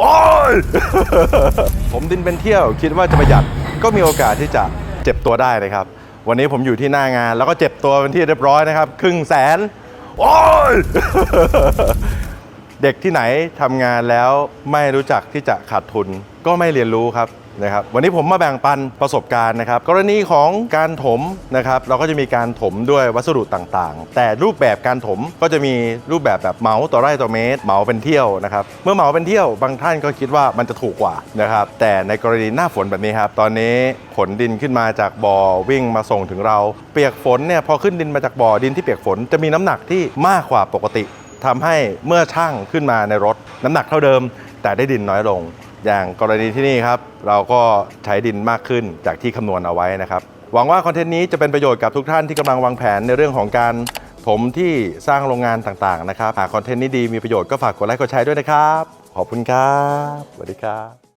โอ้ย ผมดินเป็นเที่ยวคิดว่าจะประหยัดก็มีโอกาสที่จะเจ็บตัวได้นะครับ วันนี้ผมอยู่ที่หน้างานแล้วก็เจ็บตัวเป็นที่เรียบร้อยนะครับ ครึ่งแสน โอ้ย เด็กที่ไหนทำงานแล้วไม่รู้จักที่จะขาดทุนก็ไม่เรียนรู้ครับนะครับวันนี้ผมมาแบ่งปันประสบการณ์นะครับ กรณีของการถมนะครับ เราก็จะมีการถมด้วยวัสดุต่างๆ แต่รูปแบบการถมก็จะมีรูปแบบแบบเหมาต่อไร่ต่อเมตรเหมาเป็นเที่ยวนะครับ เมื่อเหมาเป็นเที่ยวบางท่านก็คิดว่ามันจะถูกกว่านะครับ แต่ในกรณีหน้าฝนแบบนี้ครับ ตอนนี้ขนดินขึ้นมาจากบ่อวิ่งมาส่งถึงเรา เปียกฝนเนี่ยพอขึ้นดินมาจากบ่อดินที่เปียกฝนจะมีน้ำหนักที่มากกว่าปกติ ทำให้เมื่อช่างขึ้นมาในรถ น้ำหนักเท่าเดิม แต่ได้ดินน้อยลง อย่างกรณีที่นี่ครับ เราก็ใช้ดินมากขึ้นจากที่คำนวณเอาไว้นะครับ หวังว่าคอนเทนต์นี้จะเป็นประโยชน์กับทุกท่านที่กำลังวางแผนในเรื่องของการถมที่สร้างโรงงานต่างๆนะครับหากคอนเทนต์นี้ดีมีประโยชน์ก็ฝากกดไลค์กดแชร์ด้วยนะครับ ขอบคุณครับสวัสดีครับ